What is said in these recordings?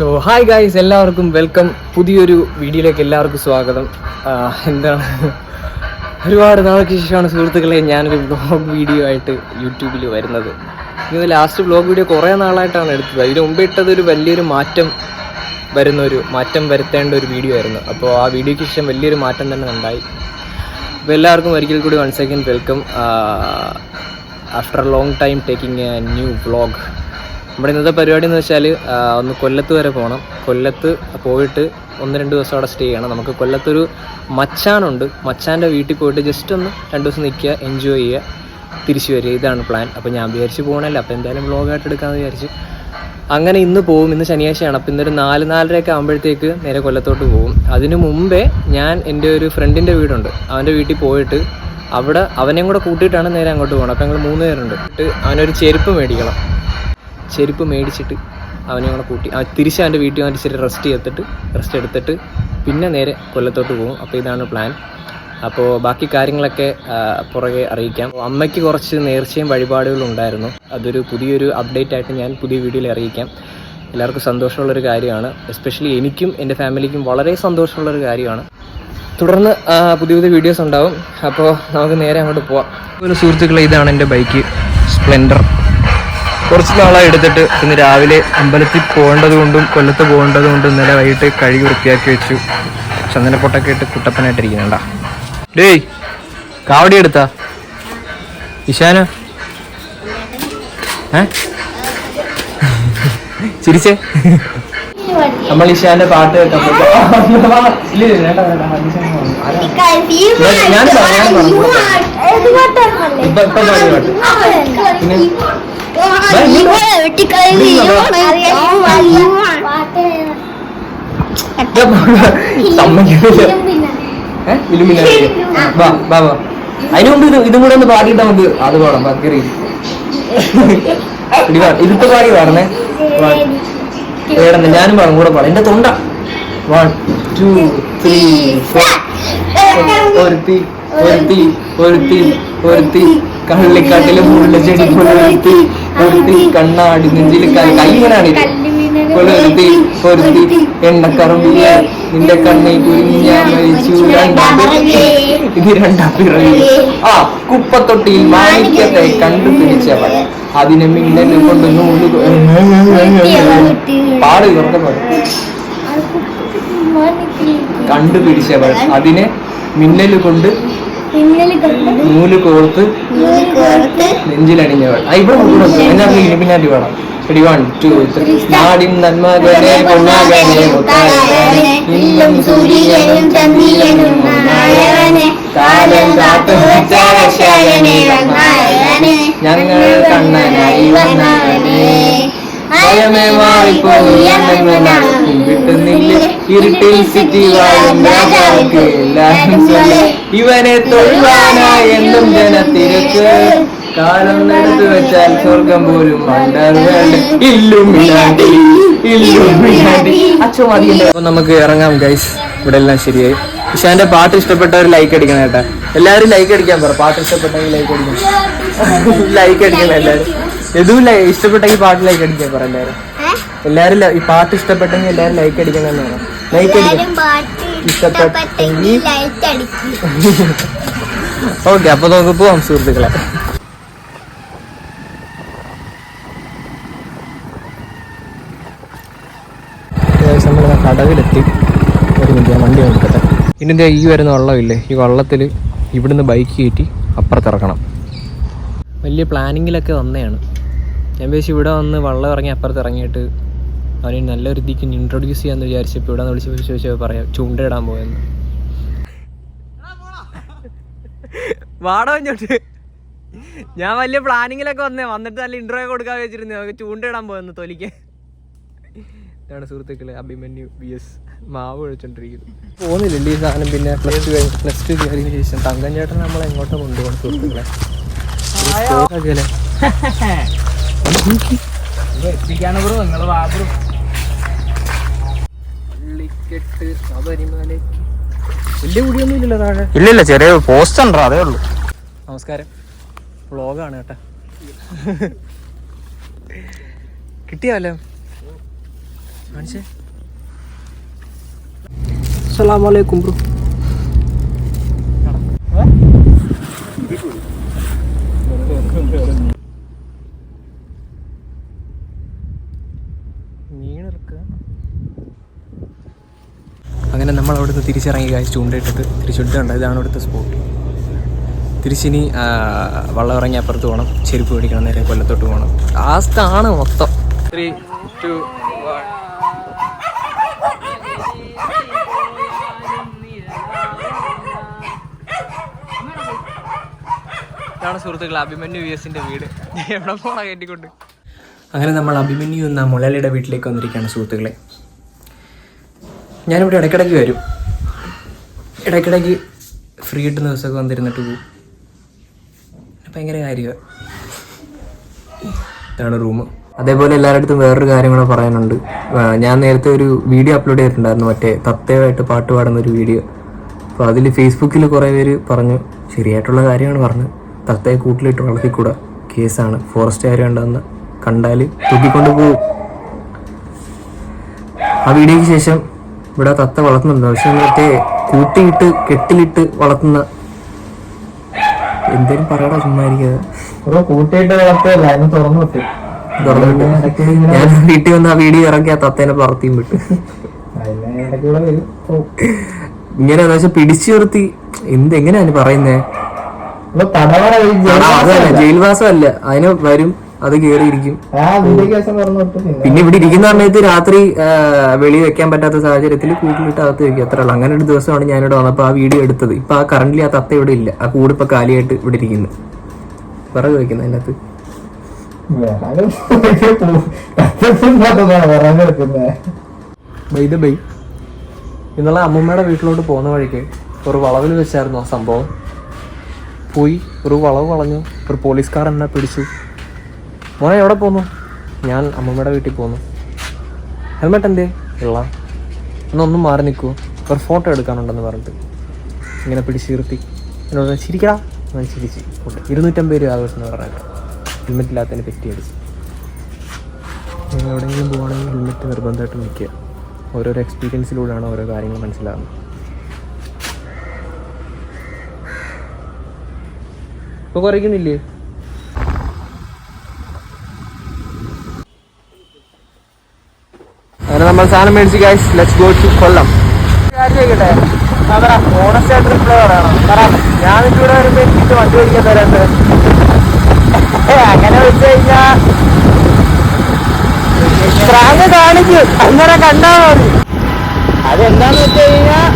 So hi guys എല്ലാവർക്കും welcome പുതിയൊരു വീഡിയോയിലേക്ക് എല്ലാവർക്കും സ്വാഗതം. എന്താണ്? ഒരുപാട് നാൾക്ക് ശേഷമാണ് സുഹൃത്തുക്കളെ ഞാനൊരു വ്ളോഗ് വീഡിയോ ആയിട്ട് യൂട്യൂബിൽ വരുന്നത്. ഇന്ന് ലാസ്റ്റ് വ്ളോഗ് വീഡിയോ കുറേ നാളായിട്ടാണ് എടുത്തത്. അതിന് മുമ്പ് ഇട്ടതൊരു വലിയൊരു മാറ്റം വരുന്ന ഒരു മാറ്റം വരുത്തേണ്ട ഒരു വീഡിയോ ആയിരുന്നു. അപ്പോൾ ആ വീഡിയോയ്ക്ക് ശേഷം വലിയൊരു മാറ്റം തന്നെ ഉണ്ടായി. അപ്പോൾ എല്ലാവർക്കും ഒരിക്കൽ കൂടി one second welcome after long time taking a new vlog നമ്മുടെ ഇന്നത്തെ പരിപാടി എന്ന് വെച്ചാൽ ഒന്ന് കൊല്ലത്ത് വരെ പോകണം കൊല്ലത്ത് പോയിട്ട് ഒന്ന് രണ്ട് ദിവസം അവിടെ സ്റ്റേ ചെയ്യണം. നമുക്ക് കൊല്ലത്തൊരു മച്ചാനുണ്ട്. മച്ചാന്റെ വീട്ടിൽ പോയിട്ട് ജസ്റ്റ് ഒന്ന് രണ്ട് ദിവസം നിൽക്കുക എൻജോയ് ചെയ്യുക തിരിച്ചു വരിക. ഇതാണ് പ്ലാൻ അപ്പോൾ ഞാൻ വിചാരിച്ച് പോകണമല്ല അപ്പോൾ എന്തായാലും വ്ളോഗായിട്ട് എടുക്കാമെന്ന് വിചാരിച്ച്. അങ്ങനെ ഇന്ന് പോകും ഇന്ന് ശനിയാഴ്ചയാണ്. അപ്പോൾ ഇന്നൊരു നാല് നാലരയൊക്കെ ആകുമ്പോഴത്തേക്ക് നേരെ കൊല്ലത്തോട്ട് പോകും അതിനു മുമ്പേ ഞാൻ എന്റെ ഒരു ഫ്രണ്ടിന്റെ വീടുണ്ട്. അവന്റെ വീട്ടിൽ പോയിട്ട് അവിടെ അവനെയും കൂടെ കൂട്ടിയിട്ടാണ് നേരെ അങ്ങോട്ട് പോകണം അപ്പോൾ ഞങ്ങൾ മൂന്ന് പേരുണ്ട്. അവനൊരു ചെരുപ്പ് മേടിക്കണം. ചെരുപ്പ് മേടിച്ചിട്ട് അവനെ കൂടെ കൂട്ടി. ആ തിരിച്ച് അവന്റെ വീട്ടിൽ വന്നിട്ട് ഇച്ചിരി റെസ്റ്റ് ചെയ്തിട്ട് റെസ്റ്റ് എടുത്തിട്ട് പിന്നെ നേരെ കൊല്ലത്തോട്ട് പോകും. അപ്പോൾ ഇതാണ് പ്ലാൻ അപ്പോൾ ബാക്കി കാര്യങ്ങളൊക്കെ പുറകെ അറിയിക്കാം. അമ്മയ്ക്ക് കുറച്ച് നേർച്ചയും വഴിപാടുകളും ഉണ്ടായിരുന്നു. അതൊരു പുതിയൊരു അപ്ഡേറ്റ് ആയിട്ട് ഞാൻ പുതിയ വീഡിയോയിൽ അറിയിക്കാം. എല്ലാവർക്കും സന്തോഷമുള്ളൊരു കാര്യമാണ്. എസ്പെഷ്യലി എനിക്കും എന്റെ ഫാമിലിക്കും വളരെ സന്തോഷമുള്ളൊരു കാര്യമാണ്. തുടർന്ന് പുതിയ പുതിയ വീഡിയോസ് ഉണ്ടാവും. അപ്പോൾ നമുക്ക് നേരെ അങ്ങോട്ട് പോവാം. ഒരു സുഹൃത്തുക്കളെ ഇതാണ് എന്റെ ബൈക്ക് സ്പ്ലെൻഡർ കുറച്ച് നാളായി എടുത്തിട്ട് ഇന്ന് രാവിലെ അമ്പലത്തിൽ പോകേണ്ടത് കൊണ്ടും കൊല്ലത്ത് പോകേണ്ടത് കൊണ്ടും ഇന്നലെ വൈകിട്ട് കഴുകി വൃത്തിയാക്കി വെച്ചു. ചന്ദനപ്പൊട്ടൊക്കെ ഇട്ട് കുട്ടപ്പനായിട്ടിരിക്കുന്നുണ്ട. ഡേയ് കാവടി എടുത്താ? ഇഷാന? ഏ? ചിരിച്ചേ? നമ്മൾ ഇഷാന്റെ പാട്ട് കേട്ടപ്പോ? ഞാൻ. ഇപ്പൊ പാട്ട് അതിനു മുമ്പ് ഇത് ഇതും കൂടെ ഒന്ന് പാടിയിട്ട് നമുക്ക് അത് പാടാം ബക്കറി ഇതിപ്പോ പാടി പാടണേ ഏടന്നെ ഞാനും പാടും കൂടെ പാടാം എന്റെ തൊണ്ട വൺ ടു ത്രീ ഫോർ ഒരുത്തി ഒരുത്തി ഒരുത്തി ഒരുത്തി കള്ളിക്കാട്ടിലെ മുള്ള പുലർത്തി ഒരുത്തി കണ്ണാടി നെഞ്ചിൽ കൈ ഇങ്ങനെയാണ് പൊരുത്തി ഒരുത്തി എണ്ണക്കറുമ്പിയ നിന്റെ കണ്ണി കുരിഞ്ഞ മരിച്ചു. രണ്ടാം. ഇത് രണ്ടാം പിറവി. ആ കുപ്പത്തൊട്ടിയിൽ മാണിക്യത്തെ കണ്ടുപിടിച്ചവൾ. അതിനെ മിന്നൽ കൊണ്ട് നൂൽ പാട് പാട്. കണ്ടുപിടിച്ചവൾ. അതിനെ മിന്നൽ കൊണ്ട് നൂൽ കോർത്ത് നെഞ്ചിലണിഞ്ഞവൾ. ആ ഇവിടെ നോക്കി എന്നാ ഇനിപ്പിന്നാറ്റി വേണം. Ready one two three. നാടിൻ നന്മകനെ പൊന്നാകനെ സൂര്യനും ചന്ദ്രനും കാലം കാത്തു ഞങ്ങൾ കണ്ണനായി വന്നവനെ ഇവനെ തൊഴുവാനായി എന്നും ജനത്തിരക്ക് കാലം നടത്തു വെച്ചാൽ സ്വർഗം പോലും അപ്പൊ നമുക്ക് ഇറങ്ങാം ഗൈസ് ഇവിടെ എല്ലാം ശരിയായി. ഇഷാന്റെ പാട്ട് ഇഷ്ടപ്പെട്ടവർ ലൈക്ക് അടിക്കണം കേട്ടാ. എല്ലാവരും ലൈക്ക് അടിക്കാൻ പറ. പാട്ട് ഇഷ്ടപ്പെട്ടെങ്കിൽ ലൈക്ക് അടിക്കണം. ലൈക്ക് അടിക്കണം എല്ലാവരും. എതും ഇഷ്ടപ്പെട്ടെങ്കിൽ പാട്ട് ലൈക്ക് അടിക്കാൻ പറ എല്ലാരും. എല്ലാവരും ഈ പാട്ട് ഇഷ്ടപ്പെട്ടെങ്കിൽ എല്ലാവരും ലൈക്ക് അടിക്കണം ലൈക്ക് അടിക്കണം ഇഷ്ടപ്പെട്ടെങ്കിൽ ഓക്കെ അപ്പൊ നമുക്ക് പോവാം സുഹൃത്തുക്കളെ. നമ്മൾ കടവിലെത്തി. ഒരു മിനിറ്റ് വണ്ടി നോക്കട്ടെ ഇതിന്റെ ഈ വരുന്ന വള്ളമില്ലേ ഈ വള്ളത്തിൽ ഇവിടുന്ന് ബൈക്ക് കയറ്റി അപ്പുറത്തിറക്കണം വലിയ പ്ലാനിങ്ങിലൊക്കെ വന്നതാണ്. ഞാൻ വിചാരിച്ചു ഇവിടെ വന്ന് വള്ളം ഇറങ്ങി അപ്പുറത്ത് ഇറങ്ങിയിട്ട് അവന് നല്ലൊരു ഇതിക്ക് ഇൻട്രൊഡ്യൂസ് ചെയ്യാന്ന് വിചാരിച്ചപ്പോൾ ഇവിടെ വിളിച്ച് വിളിച്ചു ചോദിച്ചപ്പോൾ പറയാം ചൂണ്ടയിടാൻ പോയെന്ന്. വാടോ ഞാൻ വലിയ പ്ലാനിങ്ങിലൊക്കെ വന്നേ വന്നിട്ട് നല്ല ഇൻട്രോ കൊടുക്കാൻ വെച്ചിരുന്നു നമുക്ക് ചൂണ്ടയിടാൻ പോയെന്ന് തൊലിക്ക്. ഇതാണ് സുഹൃത്തുക്കളെ അഭിമന്യു ബി എസ് മാവ് ഒഴിച്ചോണ്ടിരിക്കുന്നു. പോകുന്നില്ല ഈ സാധനം പിന്നെ പ്ലസ് ടു പ്ലസ് ടു കയറിയതിനു ശേഷം തങ്കൻ ചേട്ടൻ നമ്മളെ എങ്ങോട്ടാ കൊണ്ടുപോകണം സുഹൃത്തുക്കളെ? വലിയ കുടിയൊന്നും ഇല്ലല്ലോ താഴെ. ഇല്ലില്ല ചെറിയ പോസ്റ്റ് ഉണ്ടോ? അതേ ഉള്ളൂ. നമസ്കാരം. വ്ളോഗാണ് കേട്ടാ. കിട്ടിയാലോ കാണിച്ചേ. അസ്സലാമലൈക്കും ബ്രോ അങ്ങനെ നമ്മൾ അവിടുന്ന് തിരിച്ചിറങ്ങി കാഴ്ച ചൂണ്ടയിട്ടിട്ട് തിരിച്ചിട്ടുണ്ട് ഇതാണ് ഇവിടുത്തെ സ്പോട്ട് തിരിച്ചിനി വള്ളം ഇറങ്ങി അപ്പുറത്ത് പോകണം ചെരുപ്പ് മേടിക്കണം നേരെ കൊല്ലത്തോട്ട് പോകണം. ലാസ്റ്റാണ് മൊത്തം. ത്രീ ടു ഇതാണ് സുഹൃത്തുക്കൾ അഭിമന്യു വി വീട്. എവിടെ പോണ കയറ്റിക്കൊണ്ട്? അങ്ങനെ നമ്മൾ അഭിമന്യു എന്ന മുളലിയുടെ വീട്ടിലേക്ക് വന്നിരിക്കുകയാണ് സുഹൃത്തുക്കളെ. ഞാനിവിടെ ഇടയ്ക്കിടയ്ക്ക് വരും. ഇടയ്ക്കിടയ്ക്ക് ഫ്രീ കിട്ടുന്ന ദിവസമൊക്കെ വന്നിരുന്നിട്ട് പോകും ഭയങ്കര കാര്യമാണ് ഇതാണ് റൂം അതേപോലെ എല്ലാവരുടെ അടുത്തും വേറൊരു കാര്യം കൂടെ പറയാനുണ്ട് ഞാൻ നേരത്തെ ഒരു വീഡിയോ അപ്ലോഡ് ചെയ്തിട്ടുണ്ടായിരുന്നു. മറ്റേ തത്തയുമായിട്ട് പാട്ട് പാടുന്ന ഒരു വീഡിയോ അപ്പോൾ അതിൽ ഫേസ്ബുക്കിൽ കുറേ പേര് പറഞ്ഞു ശരിയായിട്ടുള്ള കാര്യമാണ് പറഞ്ഞു. തത്തയെ കൂട്ടിലിട്ട് വളർത്തിക്കൂടാ. കേസാണ്. ഫോറസ്റ്റുകാർ കണ്ടെന്ന് കണ്ടാൽ തൂക്കിക്കൊണ്ട് പോകും ആ വീഡിയോയ്ക്ക് ശേഷം ഇവിടെ തത്ത വളർത്തുന്നുണ്ട്. പക്ഷെ മറ്റേ കൂട്ടിയിട്ട് കെട്ടിലിട്ട് വളർത്തുന്ന എന്തേലും പറയടാ ചുമ്മാ ഇരിക്കാതെ. കൂട്ടിയിട്ട് വളർത്തല്ല അതിന് തുറന്നു വിട്ടു. തുറന്നു വിട്ടു. ഞാൻ വീട്ടിൽ വന്ന് ആ വീഡിയോ ഇറക്കി ആ തത്തേനെ പറത്തിയും വിട്ട്. ഇങ്ങനെ പിടിച്ചു നിർത്തി. എന്ത് എങ്ങനെയാണ് പറയുന്നേ? ജയിൽവാസം അല്ല. അതിന് വരും. അത് കേറിയിരിക്കും. വിട്ടു പിന്നെ ഇവിടെ ഇരിക്കുന്ന സമയത്ത് രാത്രി വെളി വെക്കാൻ പറ്റാത്ത സാഹചര്യത്തിൽ കൂട്ടിലിട്ട് അകത്ത് വെക്കും. അത്ര ഉള്ളു. അങ്ങനെ ഒരു ദിവസമാണ് ഞാനിവിടെ വന്നപ്പോൾ ആ വീഡിയോ എടുത്തത്. ഇപ്പൊ ആ കറണ്ടിൽ ആ തത്ത ഇവിടെ ഇല്ല. ആ കൂട് ഇപ്പൊ കാലിയായിട്ട് ഇവിടെ ഇരിക്കുന്നു. വിറക് വെക്കുന്നു അതിനകത്ത്. ബൈ ഇന്നലെ അമ്മൂമ്മയുടെ വീട്ടിലോട്ട് പോകുന്ന വഴിക്ക് ഒരു വളവിൽ വെച്ചായിരുന്നു ആ സംഭവം. പോയി ഒരു വളവ് വളഞ്ഞു. ഒരു പോലീസ് കാർ എന്നെ പിടിച്ചു. മോനെ എവിടെ പോന്നു? ഞാൻ അമ്മമ്മയുടെ വീട്ടിൽ പോന്നു. ഹെൽമെറ്റ് എന്തേ? ഇള്ള എന്നൊന്നും മാറി നിൽക്കുമോ ഒരു ഫോട്ടോ എടുക്കാനുണ്ടെന്ന് പറഞ്ഞിട്ട്. ഇങ്ങനെ പിടിച്ചിരുത്തി എന്നോട് ചിരിക്കാ ഞാൻ ചിരിച്ച്. കൊണ്ട് ഇരുന്നൂറ്റമ്പത് രൂപ ആഘോഷം എന്ന് പറഞ്ഞിട്ട് ഹെൽമെറ്റ് ഇല്ലാത്തതിന് പെറ്റി അടിച്ചു. നിങ്ങൾ എവിടെയെങ്കിലും പോകുകയാണെങ്കിൽ ഹെൽമെറ്റ് നിർബന്ധമായിട്ടും നിൽക്കുക. ഓരോരോ എക്സ്പീരിയൻസിലൂടെയാണ് ഓരോ കാര്യങ്ങൾ മനസ്സിലാകുന്നത്. ഇപ്പോൾ കുറയ്ക്കുന്നില്ലേ അങ്ങനെ നമ്മൾ സാധനം മേടിച്ച് guys let's go to Kollam. Honest ആയിട്ട് റിപ്ലൈ പറയണം കാരണം ഞാൻ നിന്റെ കൂടെ വരുമ്പോൾ എനിക്ക് വണ്ടി ഓടിക്കാൻ തരാണ്ട്. അങ്ങനെ വെച്ച് കഴിഞ്ഞാൽ പ്രാങ്ക് കാണിക്കും. അങ്ങനെ കണ്ടാ മതി. അതെന്താന്ന് വെച്ച് കഴിഞ്ഞാൽ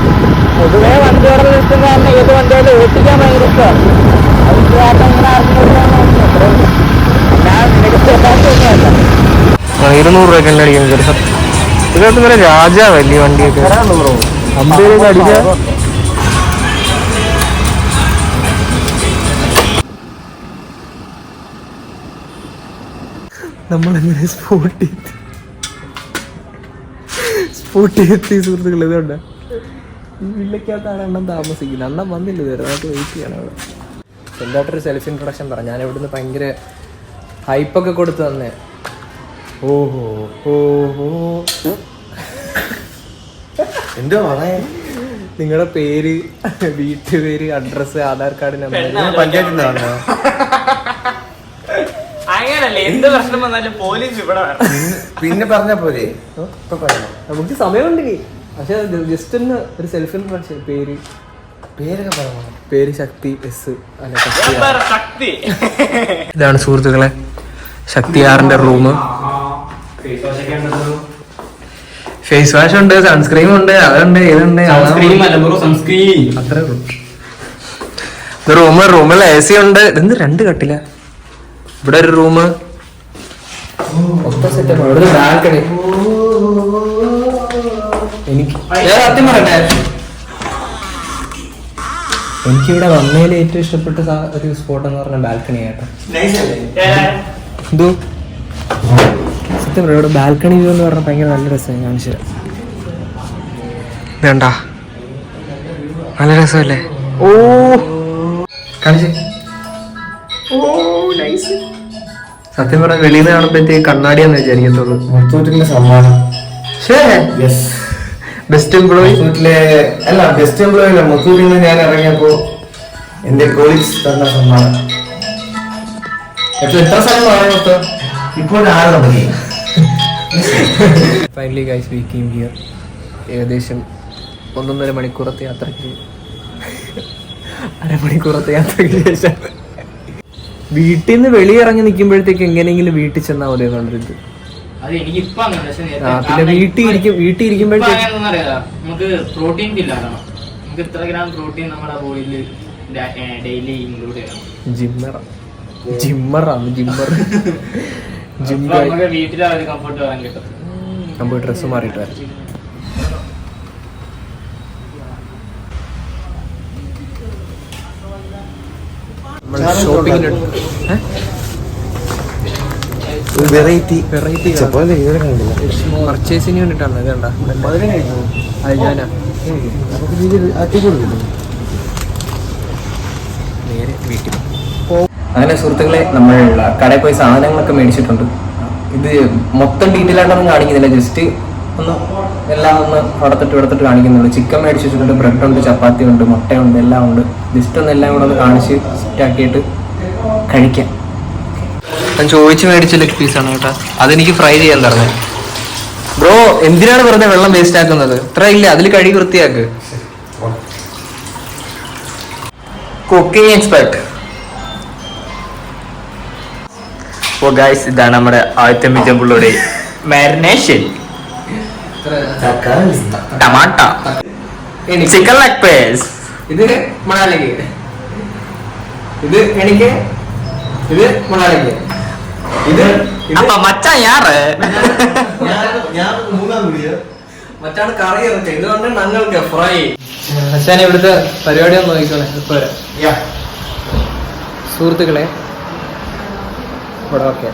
പൊതുവേ വണ്ടി അവിടെ നിൽക്കുന്ന കാരണം ഏത് വണ്ടിയാലും ഓട്ടിക്കാൻ ഭയങ്കര ഇഷ്ടമാണ് അത് കാരണം ഇങ്ങനെ ഇരുന്നൂറ് രൂപ തന്നെ അടിക്കാൻ ഇതിനകത്ത് വരെ രാജാ വലിയ വണ്ടിയൊക്കെ? അമ്പതിലേക്ക് അടിച്ച? നമ്മളെങ്ങനെ സ്പോട്ടി സ്പോട്ടി എത്തി സുഹൃത്തുക്കൾ ഇതുണ്ട് ഈ വില്ലക്കകത്താണ് എണ്ണം താമസിക്കുന്നത്. അണ്ണം വന്നില്ല ഇതുവരെ. നമുക്ക് വെയിറ്റ് ചെയ്യണം അവിടെ. എന്തായിട്ടൊരു സെൽഫ് ഇൻട്രൊഡക്ഷൻ പറഞ്ഞു ഞാൻ ഇവിടുന്ന് ഭയങ്കര ഹൈപ്പൊക്കെ കൊടുത്തു തന്നെ. ഓഹോ ഓഹോ. എന്തോ പറയാ നിങ്ങളുടെ പേര് വീട്ടുപേര് അഡ്രസ് ആധാർ കാർഡ് നമ്പർ പഞ്ചായത്തിന്റെ ആണോ അങ്ങനല്ലേ എന്ത് പ്രശ്നം വന്നാലും പോലീസ് ഇവിടെ പിന്നെ പറഞ്ഞ പോലെ നമുക്ക് സമയമുണ്ട്. പക്ഷെ ജസ്റ്റ് ഒന്ന് ഒരു സെൽഫ് ഇൻട്രൊഡക്ഷൻ പേര്. പേരൊക്കെ പറയാം പേര് ശക്തി എസ് അല്ല? ശക്തി ശക്തി. ഇതാണ് സുഹൃത്തുക്കളെ ശക്തി ആറിന്റെ റൂം ഫേസ് വാഷ് ഉണ്ട് സൺസ്ക്രീം ഉണ്ട് അതുണ്ട് ഇതുണ്ട് അത്രേ ഉള്ളൂ. റൂം റൂമിൽ എ സി ഉണ്ട്. ഇതെന്ത് രണ്ട് കട്ടില? ഇവിടെ ഒരു റൂം ഇവിടെ ബാൽക്കണി എനിക്ക് ഞാൻ സത്യം പറയട്ടെ. എനിക്കിവിടെ വന്നതിൽ ഏറ്റവും ഇഷ്ടപ്പെട്ട ഒരു സ്പോട്ട് എന്ന് പറഞ്ഞ ബാൽക്കണി ആട്ടോ. എന്തോ? സത്യം പറയാം ഇവിടെ ബാൽക്കണി വ്യൂ എന്ന് പറഞ്ഞാൽ ഭയങ്കര നല്ല രസമാണ് കാണിച്ചു വേണ്ട നല്ല രസമല്ലേ? ഓ. കാണിച്ചു. ഓ നൈസ് സത്യം പറഞ്ഞാൽ വെളിയിൽ നിന്ന് കാണുമ്പോഴത്തേക്ക് കണ്ണാടിയാന്ന് വിചാരിക്കത്തുള്ളൂ. മുത്തൂറ്റിന്റെ സമ്മാനം. ബെസ്റ്റ് എംപ്ലോയി അല്ല ബെസ്റ്റ് എംപ്ലോയി അല്ല. മുത്തൂറ്റിൽ നിന്ന് ഞാൻ ഇറങ്ങിയപ്പോ എന്റെ കോളീഗ്സ് തന്ന സമ്മാനം. എത്ര സ്ഥലം ഇപ്പോൾ ആറ് company finally guys we came here ഏകദേശം ഒന്നൊന്നര മണിക്കൂറത്തെ യാത്രയ്ക്ക് അരമണിക്കൂറത്തെ യാത്രയ്ക്ക് ശേഷം വീട്ടിൽ നിന്ന് വെളിയിറങ്ങി നിൽക്കുമ്പോഴത്തേക്ക് എങ്ങനെയെങ്കിലും വീട്ടിൽ ചെന്നാൽ മതി എന്നുള്ളൊരിത് പിന്നെ വീട്ടിൽ ഇരിക്കും വീട്ടിൽ ഇരിക്കുമ്പോഴത്തേക്ക് നമുക്ക് പ്രോട്ടീൻ ഇല്ലാതാണ് നമുക്ക് ഇത്ര ഗ്രാം പ്രോട്ടീൻ നമ്മുടെ ബോഡിയിൽ ഡെയിലി ഇൻക്ലൂഡ് ചെയ്യണം. ജിമ്മറ. ജിമ്മറാണ് ജിമ്മർ. നമുക്ക് ഡ്രസ്സ് മാറിയിട്ട് വരാം നമ്മൾ ഷോപ്പിങ്ങിന് വെറൈറ്റി വെറൈറ്റി പർച്ചേസിന് വേണ്ടിട്ടാണ് ഇത് കണ്ട മധുരം കഴിച്ചു അത് ഞാനാ. നേരെ വീട്ടിൽ അങ്ങനെ സുഹൃത്തുക്കളെ നമ്മൾ കടയിൽ പോയി സാധനങ്ങളൊക്കെ മേടിച്ചിട്ടുണ്ട്. ഇത് മൊത്തം ഡീറ്റെയിൽ ആയിട്ടൊന്നും കാണിക്കുന്നില്ല. ജസ്റ്റ് ഒന്ന് എല്ലാം ഒന്ന് അവിടത്തിട്ട് ഇവിടത്തിട്ട് കാണിക്കുന്നുള്ളൂ. ചിക്കൻ മേടിച്ച് വെച്ചിട്ടുണ്ട്. ബ്രെഡ് ഉണ്ട് ചപ്പാത്തി ഉണ്ട് മുട്ടയുണ്ട് എല്ലാം ഉണ്ട്. ജസ്റ്റ് ഒന്ന് എല്ലാം കൂടെ ഒന്ന് കാണിച്ച് സെറ്റാക്കിയിട്ട് കഴിക്കാം. ഞാൻ ചോദിച്ച് മേടിച്ച ലെഗ് പീസാണ് കേട്ടോ. അതെനിക്ക് ഫ്രൈ ചെയ്യാൻ തരണേ. ബ്രോ എന്തിനാണ് വെറുതെ വെള്ളം വേസ്റ്റ് ആക്കുന്നത്? ഇത്ര ഇല്ല അതിൽ കഴുകി വൃത്തിയാക്ക്. കുക്കിംഗ് എക്സ്പെർട്ട് ഓ ഗൈസ് ഇതാണ് നമ്മുടെ ആദ്യത്തെ മിജമ്പുള്ളുടെ മാരിനേഷൻ തക്കാളി. ടമാട്ട ചിക്കൻ ലെഗ് പേസ് ഇത് മണാലിക്ക്. ഇത് എനിക്ക് ഇത് മണാലിക്ക്. ഇത് അപ്പൊ മച്ച യാറ്. ഞാൻ മൂന്നാം വീഡിയോ മറ്റാണ് കറി ഇറക്കുക ഇത് കൊണ്ട് ഞങ്ങൾക്ക് ഫ്രൈ അച്ഛനെ ഇവിടുത്തെ പരിപാടി ഒന്ന് നോക്കിക്കോളെ. ഇപ്പൊ സുഹൃത്തുക്കളെ ഓക്കെ.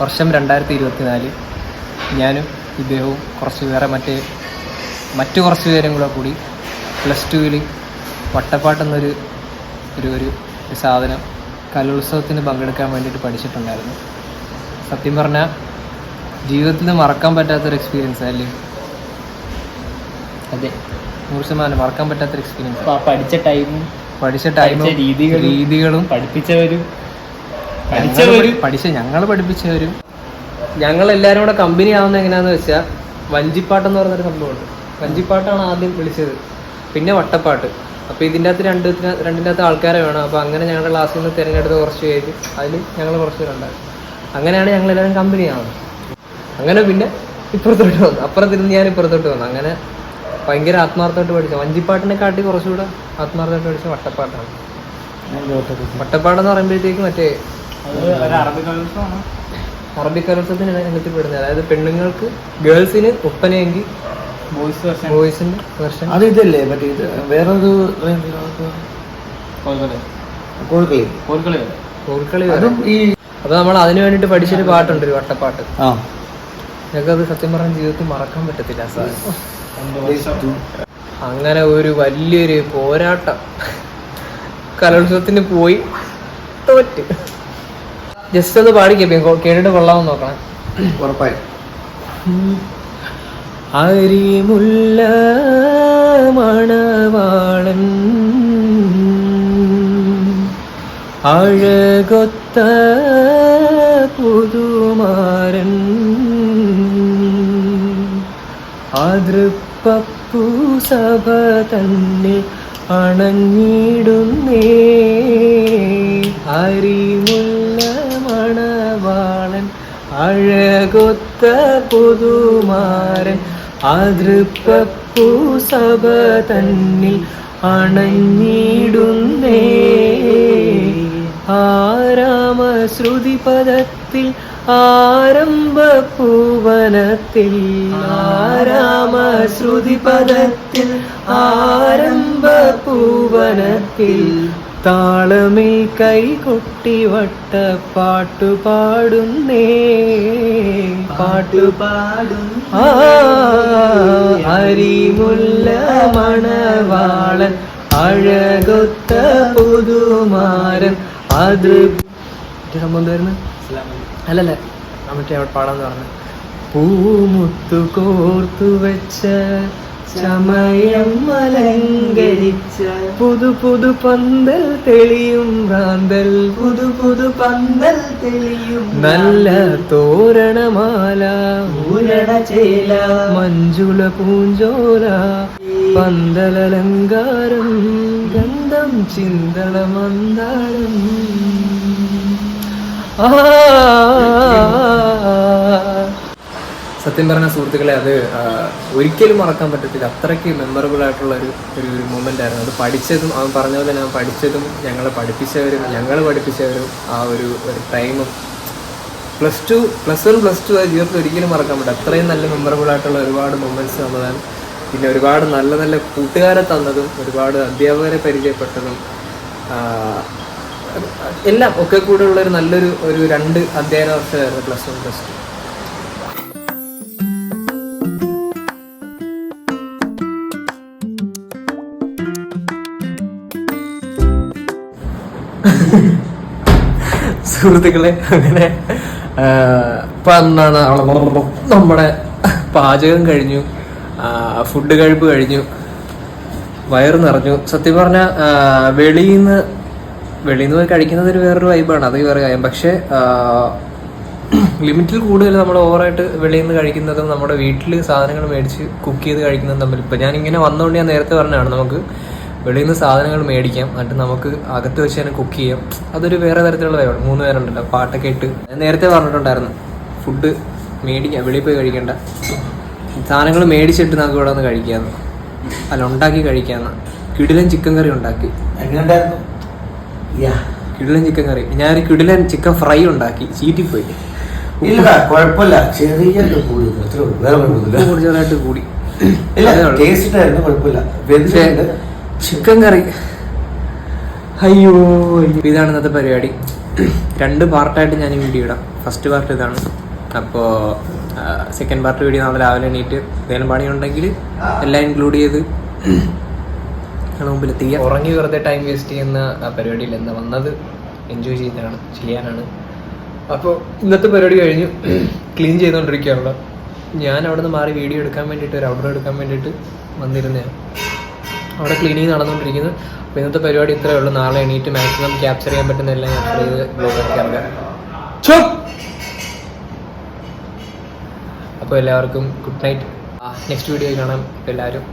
വർഷം രണ്ടായിരത്തി ഇരുപത്തിനാല് ഞാനും ഇദ്ദേഹവും കുറച്ച് വേറെ മറ്റേ മറ്റു കുറച്ച് പേരും കൂടെ കൂടി പ്ലസ് ടുവിൽ വട്ടപ്പാട്ടെന്നൊരു ഒരു ഒരു സാധനം കലോത്സവത്തിന് പങ്കെടുക്കാൻ വേണ്ടിയിട്ട് പഠിച്ചിട്ടുണ്ടായിരുന്നു. സത്യം പറഞ്ഞാൽ ജീവിതത്തിൽ മറക്കാൻ പറ്റാത്തൊരു എക്സ്പീരിയൻസ് അല്ലേ? അതെ. നൂറ് ശതമാനം മറക്കാൻ പറ്റാത്തൊരു എക്സ്പീരിയൻസ് ആ. പഠിച്ച ടൈമും പഠിച്ച ടൈമും രീതികളും രീതികളും പഠിപ്പിച്ചവരും പഠിച്ചവരും പഠിച്ച ഞങ്ങൾ പഠിപ്പിച്ചവരും ഞങ്ങൾ എല്ലാവരും കൂടെ കമ്പനി ആവുന്ന എങ്ങനെയാന്ന് വെച്ചാൽ വഞ്ചിപ്പാട്ടെന്ന് പറഞ്ഞൊരു സംഭവമുണ്ട്. വഞ്ചിപ്പാട്ടാണ് ആദ്യം വിളിച്ചത്. പിന്നെ വട്ടപ്പാട്ട്. അപ്പോൾ ഇതിന്റെ അകത്ത് രണ്ട് രണ്ടിന്റെ അകത്ത് ആൾക്കാരെ വേണം. അപ്പോൾ അങ്ങനെ ഞങ്ങളുടെ ക്ലാസ്സിൽ നിന്ന് തിരഞ്ഞെടുത്ത കുറച്ച് പേര് അതിൽ ഞങ്ങൾ കുറച്ച് പേരുണ്ടായി അങ്ങനെയാണ് ഞങ്ങൾ എല്ലാവരും കമ്പനി ആവുന്നത്. അങ്ങനെ പിന്നെ ഇപ്പുറത്തോട്ട് വന്നു. അപ്പുറത്തിരുന്ന് ഞാൻ ഇപ്പുറത്തോട്ട് വന്നു. അങ്ങനെ ഭയങ്കര ആത്മാർത്ഥമായിട്ട് പഠിച്ച വഞ്ചിപ്പാട്ടിനെ കാട്ടി കുറച്ചുകൂടെ ആത്മാർത്ഥമായിട്ട് പഠിച്ച വട്ടപ്പാട്ടാണ്. വട്ടപ്പാടെന്ന് പറയുമ്പോഴത്തേക്ക് മറ്റേ അറബി കലോത്സവത്തിന് ഇനത്തിൽ പെടുന്നത് അതായത് പെണ്ണുങ്ങൾക്ക് ഗേൾസിന് ഒപ്പനയെങ്കിൽ ബോയ്സ് വെർഷൻ ബോയ്സിന്റെ വെർഷൻ അത് ഇതല്ലേ? മറ്റേ ഇത് വേറൊരു കോൽക്കളി കോഴിക്കളി കോൽക്കളി കോൽക്കളി അതും ഈ അപ്പൊ നമ്മൾ അതിനു വേണ്ടിട്ട് പഠിച്ചൊരു പാട്ടുണ്ട് ഒരു വട്ടപ്പാട്ട്. ഞങ്ങൾക്ക് അത് സത്യം പറഞ്ഞ ജീവിതത്തിൽ മറക്കാൻ പറ്റത്തില്ല സാർ. അങ്ങനെ ഒരു വലിയൊരു പോരാട്ടം. കലോത്സവത്തിന് പോയി. തോറ്റ്. ജസ്റ്റ് ഒന്ന് പാടിക്കാം കേട്ടിട്ട് കൊള്ളാമെന്ന് നോക്കണം. ഉറപ്പായി. അരിമുല്ല മണവാളൻ. അഴകൊത്ത അതൃപ്പപ്പു സഭ തന്നെ അണഞ്ഞിടുന്നേ. അരിമുല്ല മണവാളൻ അഴകൊത്ത പുതുമാരൻ അതൃപ്പപ്പു സഭ തന്നിൽ അണഞ്ഞിടുന്നേ. ആരാമ ശ്രുതിപദത്തിൽ പദത്തിൽ ആരംഭ പൂവനത്തിൽ ആരാമ ശ്രുതി പദത്തിൽ ആരംഭ പൂവനത്തിൽ താളമിൽ കൈകൊട്ടി വട്ട പാട്ടു പാടുന്നേ പാട്ടു പാടും ആ അരിമുല്ല മണവാളൻ അഴകൊത്ത പുതുമാരൻ അത് വരുന്നത് അല്ലല്ല. മറ്റേ അവിടെ പാടാന്ന് പറഞ്ഞു. പൂമുത്തു കോർത്തു വെച്ച ചമയം അലങ്കരിച്ച പുതു പുതു പന്തൽ തെളിയും ഭ്രാന്തൽ. പുതു പുതു പന്തൽ തെളിയും നല്ല തോരണമാല. ഊരണ ചേല. മഞ്ജുള പൂഞ്ചോല. പന്തലലങ്കാരം. ഗന്ധം ചിന്തള മന്ദാരം സത്യം പറഞ്ഞ സുഹൃത്തുക്കളെ അത് ഒരിക്കലും മറക്കാൻ പറ്റത്തില്ല. അത്രയ്ക്ക് മെമ്മറബിൾ ആയിട്ടുള്ള ഒരു ഒരു ഒരു മൊമെന്റ് ആയിരുന്നു. അത് പഠിച്ചതും അവൻ പറഞ്ഞ പോലെ ഞാൻ പഠിച്ചതും ഞങ്ങളെ പഠിപ്പിച്ചവരും ഞങ്ങൾ പഠിപ്പിച്ചവരും ആ ഒരു ഒരു ടൈമും plus two plus one plus two ജീവിതത്തിൽ ഒരിക്കലും മറക്കാൻ പറ്റില്ല. അത്രയും നല്ല മെമ്മറബിൾ ആയിട്ടുള്ള ഒരുപാട് മൊമെന്റ്സ് തന്നതാണ് പിന്നെ ഒരുപാട് നല്ല നല്ല കൂട്ടുകാരെ തന്നതും ഒരുപാട് അധ്യാപകരെ പരിചയപ്പെട്ടതും എല്ലാം ഒക്കെ കൂടെ ഉള്ള ഒരു നല്ലൊരു ഒരു രണ്ട് അധ്യയന വർഷമായിരുന്നു പ്ലസ് വൺ പ്ലസ് ടു. സുഹൃത്തുക്കളെ അങ്ങനെ അവളെ നമ്മുടെ പാചകം കഴിഞ്ഞു ഫുഡ് കഴിപ്പ് കഴിഞ്ഞു വയറ് നിറഞ്ഞു. സത്യം പറഞ്ഞ വെളിയിൽ നിന്ന് വെളിയിൽ നിന്ന് പോയി കഴിക്കുന്നത് ഒരു വേറൊരു വൈബാണ് അത് വേറെ കാര്യം. പക്ഷേ ലിമിറ്റിൽ കൂടുതൽ നമ്മൾ ഓവറായിട്ട് വെളിയിൽ നിന്ന് കഴിക്കുന്നതും നമ്മുടെ വീട്ടിൽ സാധനങ്ങൾ മേടിച്ച് കുക്ക് ചെയ്ത് കഴിക്കുന്നതും തമ്മിൽ ഇപ്പം ഇങ്ങനെ വന്നുകൊണ്ട് ഞാൻ നേരത്തെ പറഞ്ഞതാണ് നമുക്ക് വെളിയിൽ നിന്ന് സാധനങ്ങൾ മേടിക്കാം. എന്നിട്ട് നമുക്ക് അകത്ത് വെച്ച് തന്നെ കുക്ക് ചെയ്യാം. അതൊരു വേറെ തരത്തിലുള്ള വൈബാണ് മൂന്ന് പേരുണ്ടല്ലോ. പാട്ടൊക്കെ ഇട്ട് ഞാൻ നേരത്തെ പറഞ്ഞിട്ടുണ്ടായിരുന്നു. ഫുഡ് മേടിക്കാം വെളിയിൽ പോയി കഴിക്കേണ്ട. സാധനങ്ങൾ മേടിച്ചിട്ട് നമുക്ക് ഇവിടെ വന്ന് കഴിക്കാമെന്ന് അല്ല ഉണ്ടാക്കി കഴിക്കാമെന്ന് കിടിലൻ ചിക്കൻ കറി ഉണ്ടാക്കി. എങ്ങനെയുണ്ടായിരുന്നു? യാ കിടിലൻ ചിക്കൻ കറി ഞാനൊരു കിടിലൻ ചിക്കൻ ഫ്രൈ ഉണ്ടാക്കി. ചീറ്റിപ്പോയി ഇല്ല കുഴപ്പമില്ല. ചെറിയ കൂടി. അത്രേ ഉള്ളൂ. വേറെ കുഴപ്പമൊന്നുമില്ല. ഉപ്പ് കൂടുതലായിട്ട് കൂടി. ഇല്ല അതേ ഉള്ളൂ. ടേസ്റ്റ് ആയിരുന്നു കുഴപ്പമില്ല. പക്ഷേ വെന്തിട്ടുണ്ട്. ചിക്കൻ കറി അയ്യോ. ഇതാണ് ഇന്നത്തെ പരിപാടി. രണ്ട് പാർട്ടായിട്ട് ഞാൻ വീഡിയോ ഇടാം. ഫസ്റ്റ് പാർട്ട് ഇതാണ്. അപ്പോൾ സെക്കൻഡ് പാർട്ട് വീഡിയോ നാളെ രാവിലെ എണീറ്റ്. എന്തെങ്കിലും പണിയുണ്ടെങ്കിൽ എല്ലാം ഇൻക്ലൂഡ് ചെയ്ത്. എത്തിക്കുക ഉറങ്ങി വെറുതെ ടൈം വേസ്റ്റ് ചെയ്യുന്ന പരിപാടിയിൽ എന്താ വന്നത് എൻജോയ് ചെയ്യാനാണ് ചെയ്യാനാണ്. അപ്പോൾ ഇന്നത്തെ പരിപാടി കഴിഞ്ഞു. ക്ലീൻ ചെയ്തുകൊണ്ടിരിക്കുകയാണല്ലോ ഞാൻ അവിടെ നിന്ന് മാറി വീഡിയോ എടുക്കാൻ വേണ്ടിയിട്ട് ഒരു ഔട്ട്ഡോർ എടുക്കാൻ വേണ്ടിയിട്ട് വന്നിരുന്നതാണ്. അവിടെ ക്ലീനിങ് നടന്നുകൊണ്ടിരിക്കുന്നു. അപ്പോൾ ഇന്നത്തെ പരിപാടി ഇത്രയേ ഉള്ളൂ. നാളെ എണീറ്റ് മാക്സിമം ക്യാപ്ചർ ചെയ്യാൻ പറ്റുന്ന എല്ലാം ക്യാപ്ചർ ചെയ്ത് ബ്ലോഗ് ഇറക്കാം അപ്പോൾ എല്ലാവർക്കും ഗുഡ് നൈറ്റ് നെക്സ്റ്റ് വീഡിയോ കാണാം. എല്ലാവരും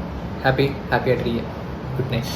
ഹാപ്പി ഹാപ്പി ആയിട്ടിരിക്കുക. Good night